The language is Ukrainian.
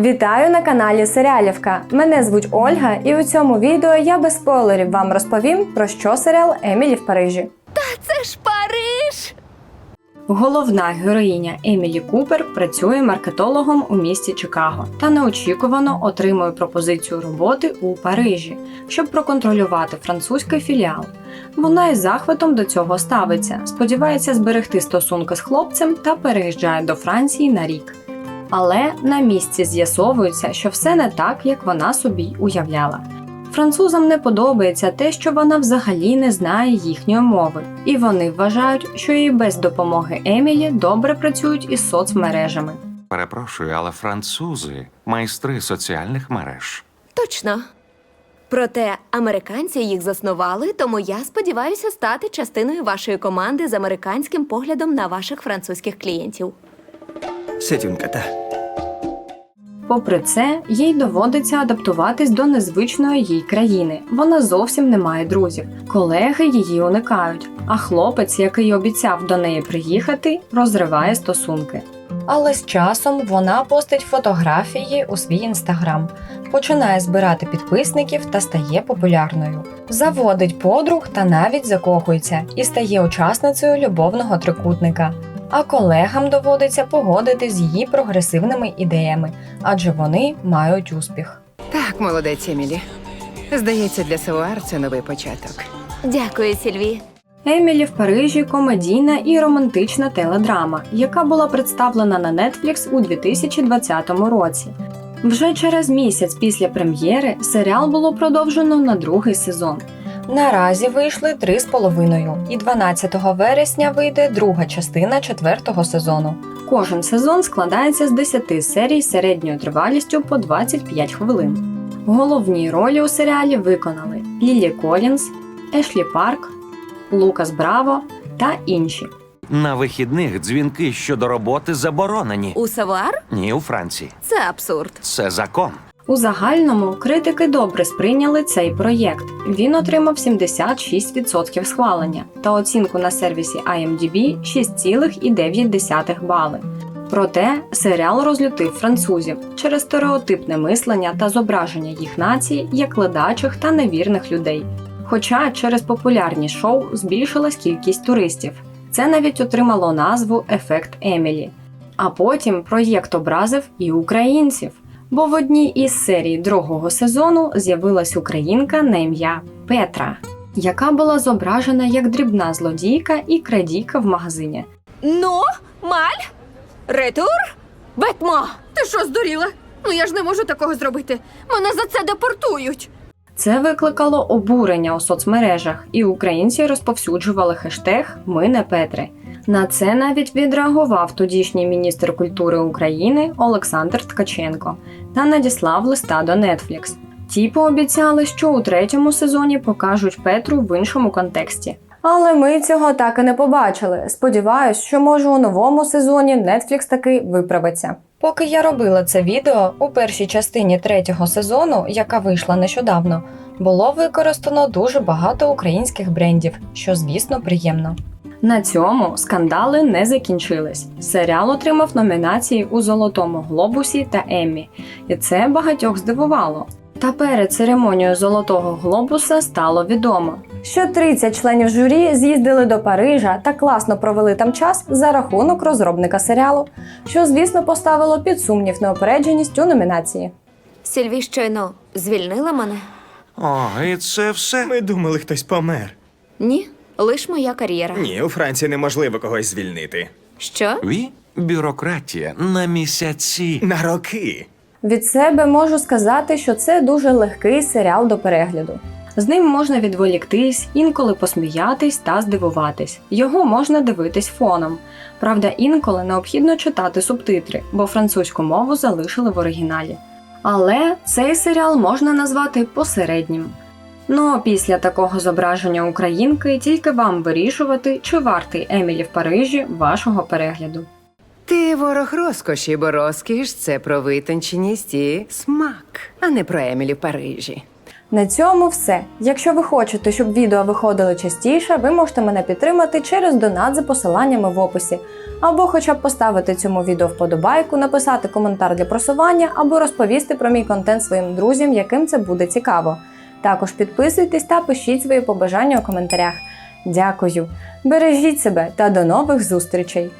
Вітаю на каналі Серіалівка. Мене звуть Ольга, і у цьому відео я без спойлерів вам розповім про що серіал Емілі в Парижі. Та Це ж Париж! Головна героїня Емілі Купер працює маркетологом у місті Чикаго та неочікувано отримує пропозицію роботи у Парижі, щоб проконтролювати французький філіал. Вона із захватом до цього ставиться, сподівається зберегти стосунки з хлопцем та переїжджає до Франції на рік. Але на місці з'ясовується, що все не так, як вона собі уявляла. Французам не подобається те, що вона взагалі не знає їхньої мови, і вони вважають, що і без допомоги Емілі добре працюють із соцмережами. Перепрошую, але французи майстри соціальних мереж. Точно. Проте американці їх заснували, тому я сподіваюся стати частиною вашої команди з американським поглядом на ваших французьких клієнтів. C'est. Попри це, їй доводиться адаптуватись до незвичної їй країни. Вона зовсім не має друзів. Колеги її уникають, а хлопець, який обіцяв до неї приїхати, розриває стосунки. Але з часом вона постить фотографії у свій інстаграм, починає збирати підписників та стає популярною. Заводить подруг та навіть закохується і стає учасницею любовного трикутника. А колегам доводиться погодити з її прогресивними ідеями, адже вони мають успіх. Так, молодець Емілі. Здається, для Савуар це новий початок. Дякую, Сільві. Емілі в Парижі комедійна і романтична теледрама, яка була представлена на Netflix у 2020 році. Вже через місяць після прем'єри серіал було продовжено на другий сезон. Наразі вийшли три з половиною, і 12 вересня вийде друга частина четвертого сезону. Кожен сезон складається з 10 серій середньою тривалістю по 25 хвилин. Головні ролі у серіалі виконали Лілі Колінс, Ешлі Парк, Лукас Браво та інші. На вихідних дзвінки щодо роботи заборонені. У Савуар Ні, у Франції. це абсурд. Це закон. У загальному критики добре сприйняли цей проєкт. Він отримав 76% схвалення та оцінку на сервісі IMDb 6,9 бали. Проте серіал розлютив французів через стереотипне мислення та зображення їх нації як ледачих та невірних людей. Хоча через популярні шоу збільшилась кількість туристів. Це навіть отримало назву Ефект Емілі. А потім проєкт образив і українців. Бо в одній із серій другого сезону з'явилась українка на ім'я Петра, яка була зображена як дрібна злодійка і крадійка в магазині. Ну, Маль? Ретур? Бетмо! Ти що здуріла? Ну я ж не можу такого зробити. Мене за це депортують. Це викликало обурення у соцмережах, і українці розповсюджували хештег Ми не Петри. На це навіть відреагував тодішній міністр культури України Олександр Ткаченко та надіслав листа до Netflix. Ті пообіцяли, що у третьому сезоні покажуть Петру в іншому контексті. Але ми цього так і не побачили. Сподіваюсь, що може у новому сезоні Netflix таки виправиться. Поки я робила це відео, у першій частині третього сезону, яка вийшла нещодавно, було використано дуже багато українських брендів, що звісно приємно. На цьому скандали не закінчились. Серіал отримав номінації у Золотому Глобусі та Еммі, і це багатьох здивувало. Та перед церемонією Золотого Глобуса стало відомо, що 30 членів журі з'їздили до Парижа та класно провели там час за рахунок розробника серіалу, що, звісно, поставило під сумнів неопередженість у номінації. Сільві щойно звільнила мене? О, і це все. Ми думали, хтось помер. Ні, лиш моя кар'єра. Ні, у Франції неможливо когось звільнити. Що? Ві? Бюрократія на місяці. На роки. Від себе можу сказати, що це дуже легкий серіал до перегляду. З ним можна відволіктись, інколи посміятись та здивуватись. Його можна дивитись фоном. Правда, інколи необхідно читати субтитри, бо французьку мову залишили в оригіналі. Але цей серіал можна назвати посереднім. Ну а після такого зображення українки тільки вам вирішувати, чи вартий Емілі в Парижі вашого перегляду. Ти ворог розкоші, бо розкіш це про витонченість і смак, а не про Емілі в Парижі. На цьому все. Якщо ви хочете, щоб відео виходили частіше, ви можете мене підтримати через донат за посиланнями в описі, або хоча б поставити цьому відео вподобайку, написати коментар для просування, або розповісти про мій контент своїм друзям, яким це буде цікаво. Також підписуйтесь та пишіть свої побажання у коментарях. Дякую! Бережіть себе та до нових зустрічей!